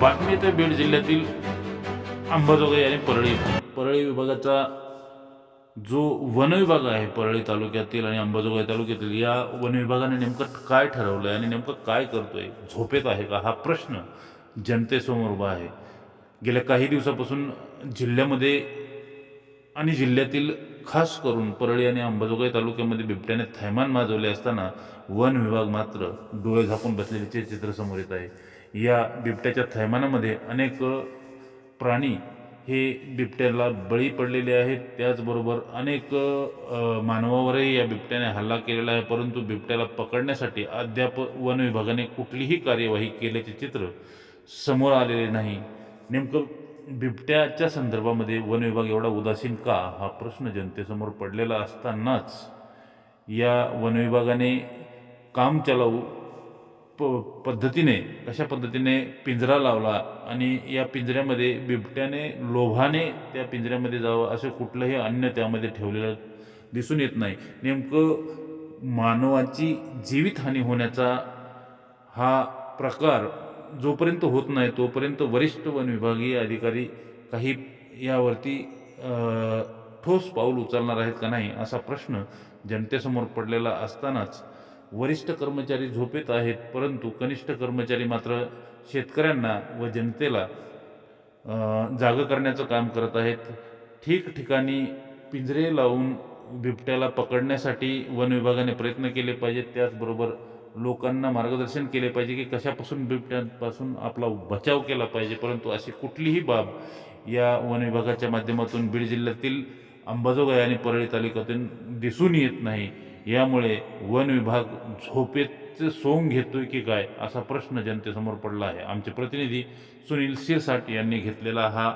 बातमी तर बीड जिल्ह्यातील अंबाजोगाई आणि परळी. परळी विभागाचा जो वन विभाग आहे परळी तालुक्यातील आणि अंबाजोगाई तालुक्यातील या वन विभागाने नेमकं काय ठरवलं आहे आणि नेमकं काय करतो आहे झोपेत आहे का? हा प्रश्न जनतेसमोर उभा आहे. गेल्या काही दिवसापासून जिल्ह्यामध्ये आणि जिल्ह्यातील खास करून परळी आणि अंबाजोगाई तालुक्यामध्ये बिबट्याने थैमान माजवले असताना वन विभाग मात्र डोळे झाकून बसलेले चित्र समोर येत आहे. या बिबट्याच्या थैमानामध्ये अनेक प्राणी हे बिबट्याला बळी पडलेले आहेत. त्याचबरोबर अनेक मानवावरही या बिबट्याने हल्ला केलेला आहे. परंतु बिबट्याला पकडण्यासाठी अद्याप वन विभागाने कुठलीही कार्यवाही केल्याचे चित्र समोर आलेले नाही. नेमकं बिबट्याच्या संदर्भामध्ये वन विभाग एवढा उदासीन का? हा प्रश्न जनतेसमोर पडलेला असतानाच या वन विभागाने काम चालवू प पद्धतीने कशा पद्धतीने पिंजरा लावला आणि या पिंजऱ्यामध्ये बिबट्याने लोभाने त्या पिंजऱ्यामध्ये जावं असं कुठलंही अन्य त्यामध्ये ठेवलेलं दिसून येत नाही. नेमकं मानवाची जीवितहानी होण्याचा हा प्रकार जोपर्यंत होत नाही तोपर्यंत वरिष्ठ वन विभागीय अधिकारी काही यावरती ठोस पाऊल उचलणार आहेत का नाही असा प्रश्न जनतेसमोर पडलेला असतानाच वरिष्ठ कर्मचारी झोपेत आहेत परंतु कनिष्ठ कर्मचारी मात्र शेतकऱ्यांना व जनतेला जागं करण्याचं काम करत आहेत. ठिकठिकाणी पिंजरे लावून बिबट्याला पकडण्यासाठी वन विभागाने प्रयत्न केले पाहिजेत त्याचबरोबर लोकांना मार्गदर्शन केले पाहिजे की कशापासून बिबट्यांपासून आपला बचाव केला पाहिजे. परंतु अशी कुठलीही बाब या वन विभागाच्या माध्यमातून बीड जिल्ह्यातील अंबाजोगाई आणि परळी तालुक्यातून दिसून येत नाही. यामुळे वन विभाग झोपेचे सोंग घेतोय की काय असा प्रश्न जनतेसमोर पडला आहे. आमचे प्रतिनिधी सुनील शिरसाट यांनी घेतलेला हा